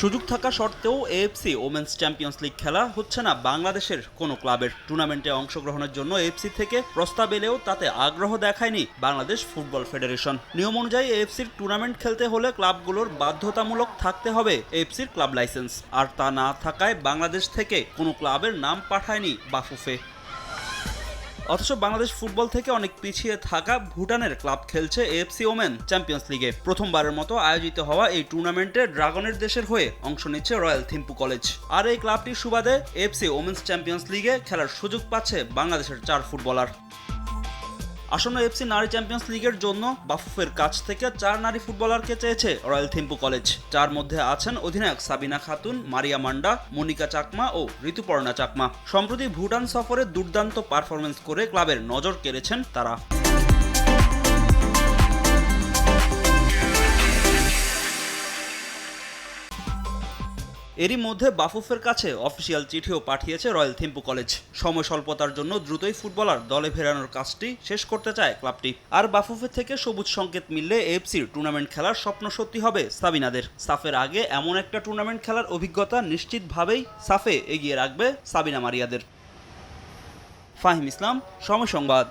সুযোগ থাকা সত্ত্বেও এএফসি ওমেন্স চ্যাম্পিয়ন্স লিগ খেলা হচ্ছে না বাংলাদেশের কোনো ক্লাবের। টুর্নামেন্টে অংশগ্রহণের জন্য এএফসি থেকে প্রস্তাব এলেও তাতে আগ্রহ দেখায়নি বাংলাদেশ ফুটবল ফেডারেশন। নিয়ম অনুযায়ী এএফসির টুর্নামেন্ট খেলতে হলে ক্লাবগুলোর বাধ্যতামূলক থাকতে হবে এএফসির ক্লাব লাইসেন্স। আর তা না থাকায় বাংলাদেশ থেকে কোনো ক্লাবের নাম পাঠায়নি বাফুফে। অথচ বাংলাদেশ ফুটবল থেকে অনেক পিছিয়ে থাকা ভুটানের ক্লাব খেলছে এফসি ওমেন চ্যাম্পিয়ন্স লিগে। প্রথমবারের মতো আয়োজিত হওয়া এই টুর্নামেন্টে ড্রাগনের দেশের হয়ে অংশ নিচ্ছে রয়্যাল থিম্পু কলেজ। আর এই ক্লাবটির সুবাদে এফসি ওমেন্স চ্যাম্পিয়ন্স লিগে খেলার সুযোগ পাচ্ছে বাংলাদেশের চার ফুটবলার। আসন্ন এফসি নারী চ্যাম্পিয়ন্স লিগের জন্য বাফুফের কাছ থেকে চার নারী ফুটবলারকে চেয়েছে রয়্যাল থিম্পু কলেজ। যার মধ্যে আছেন অধিনায়ক সাবিনা খাতুন, মারিয়া মান্ডা, মনিকা চাকমা ও ঋতুপর্ণা চাকমা। সম্প্রতি ভুটান সফরে দুর্দান্ত পারফরমেন্স করে ক্লাবের নজর কেড়েছেন তারা। এরই মধ্যে বাফুফের কাছে অফিসিয়াল চিঠিও পাঠিয়েছে রয়্যাল থিম্পু কলেজ। সময় স্বল্পতার জন্য দ্রুতই ফুটবলার দলে ফেরানোর কাজটি শেষ করতে চায় ক্লাবটি। আর বাফুফের থেকে সবুজ সংকেত মিললে এফসির টুর্নামেন্ট খেলার স্বপ্ন সত্যি হবে সাবিনাদের। সাফের আগে এমন একটা টুর্নামেন্ট খেলার অভিজ্ঞতা নিশ্চিতভাবেই সাফে এগিয়ে রাখবে সাবিনা মারিয়াদের। ফাহিম ইসলাম, সময় সংবাদ।